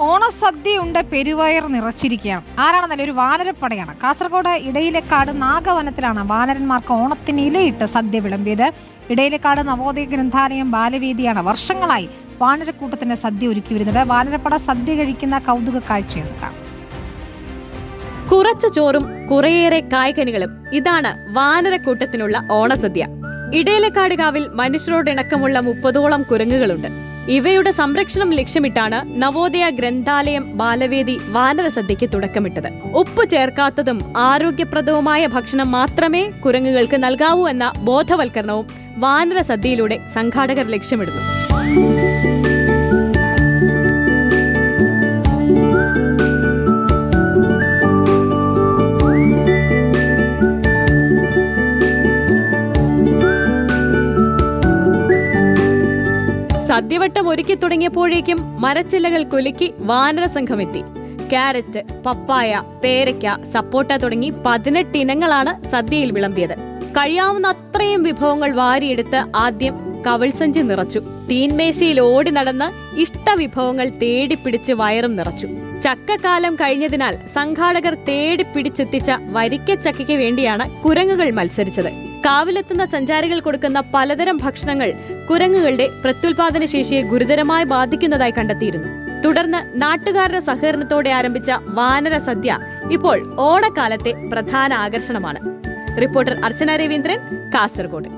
ഓണസദ്യയുണ്ട് പെരുവയർ നിറച്ചിരിക്കുകയാണ്. ആരാണെന്നല്ല ഒരു വാനരപ്പടയാണ്. കാസർഗോഡ് ഇടയിലക്കാട് നാഗവനത്തിലാണ് വാനരന്മാർക്ക് ഓണത്തിന് ഇലയിട്ട് സദ്യ വിളമ്പിയത്. ഇടയിലക്കാട് നവോദയ ഗ്രന്ഥാലയം ബാലവേദിയാണ് വർഷങ്ങളായി വാനരക്കൂട്ടത്തിന് സദ്യ ഒരുക്കി വരുന്നത് വാനരപ്പട സദ്യ കഴിക്കുന്ന കൗതുക കാഴ്ചയാണ് കാണാം. കുറച്ചു ചോറും കുറേയേറെ കായ്കനികളും ഇതാണ് വാനരക്കൂട്ടത്തിനുള്ള ഓണസദ്യ. ഇടയിലക്കാട് കാവിൽ മനുഷ്യരോടിണക്കമുള്ള മുപ്പതോളം കുരങ്ങുകളുണ്ട്. ഇവയുടെ സംരക്ഷണം ലക്ഷ്യമിട്ടാണ് നവോദയ ഗ്രന്ഥാലയം ബാലവേദി വാനരസദ്യയ്ക്ക് തുടക്കമിട്ടത്. ഉപ്പ് ചേർക്കാത്തതും ആരോഗ്യപ്രദവുമായ ഭക്ഷണം മാത്രമേ കുരങ്ങുകൾക്ക് നൽകാവൂ എന്ന ബോധവൽക്കരണവും വാനരസദ്യയിലൂടെ സംഘാടകർ ലക്ഷ്യമിടുന്നു. സദ്യവട്ടം ഒരുക്കി തുടങ്ങിയപ്പോഴേക്കും മരച്ചില്ലകൾ കുലുക്കി വാനര സംഘമെത്തി കാരറ്റ് പപ്പായ പേരയ്ക്ക സപ്പോട്ട തുടങ്ങി പതിനെട്ട് ഇനങ്ങളാണ് സദ്യയിൽ വിളമ്പിയത്. കഴിയാവുന്ന അത്രയും വിഭവങ്ങൾ വാരിയെടുത്ത് ആദ്യം കവിൾസഞ്ചി നിറച്ചു. തീൻമേശയിൽ ഓടി നടന്ന് ഇഷ്ടവിഭവങ്ങൾ തേടിപ്പിടിച്ച് വയറും നിറച്ചു. ചക്കക്കാലം കഴിഞ്ഞതിനാൽ സംഘാടകർ തേടിപ്പിടിച്ചെത്തിച്ച വരിക്കച്ചക്കയ്ക്ക് വേണ്ടിയാണ് കുരങ്ങുകൾ മത്സരിച്ചത്. കാവിലെത്തുന്ന സഞ്ചാരികൾ കൊടുക്കുന്ന പലതരം ഭക്ഷണങ്ങൾ കുരങ്ങുകളുടെ പ്രത്യുൽപാദന ശേഷിയെ ഗുരുതരമായി ബാധിക്കുന്നതായി കണ്ടെത്തിയിരുന്നു. തുടർന്ന് നാട്ടുകാരുടെ സഹകരണത്തോടെ ആരംഭിച്ച വാനര സദ്യ ഇപ്പോൾ ഓണക്കാലത്തെ പ്രധാന ആകർഷണമാണ്. റിപ്പോർട്ടർ അർച്ചന രവീന്ദ്രൻ കാസർഗോഡ്.